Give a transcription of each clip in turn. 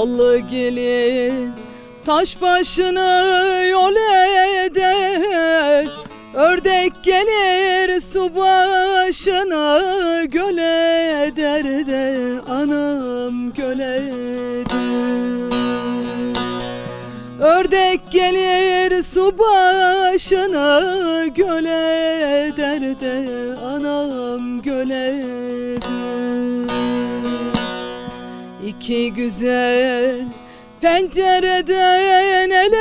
Allı gelin taş başını yol eder Ördek gelir su başına göle eder de anam göle der. Ördek gelir su başına göle der de anam İki güzel pencereden el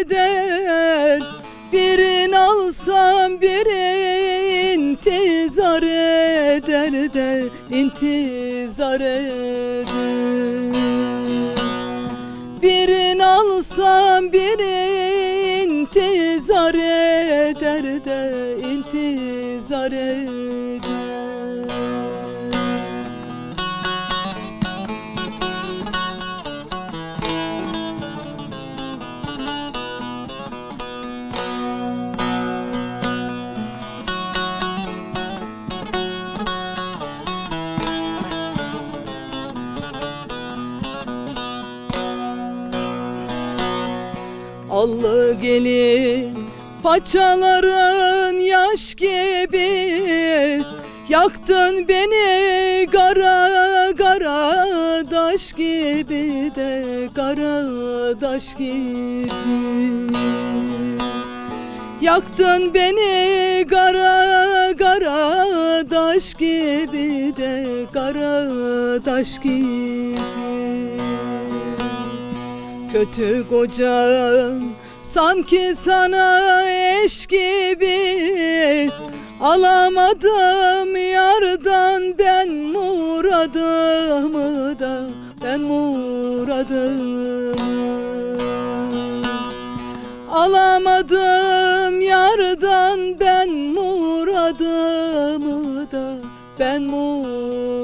eder. Birin alsam biri intizar eder de intizar eder. Birin alsam biri intizar eder de intizar eder Allı gelin paçaların yaş gibi. Yaktın beni kara kara daş gibi de kara daş gibi. Yaktın beni kara kara daş gibi de kara daş gibi Kötü kocam sanki sana eş gibi Alamadım. Yardan ben muradımı da ben muradımı. Alamadım. Yardan ben muradımı da ben muradımı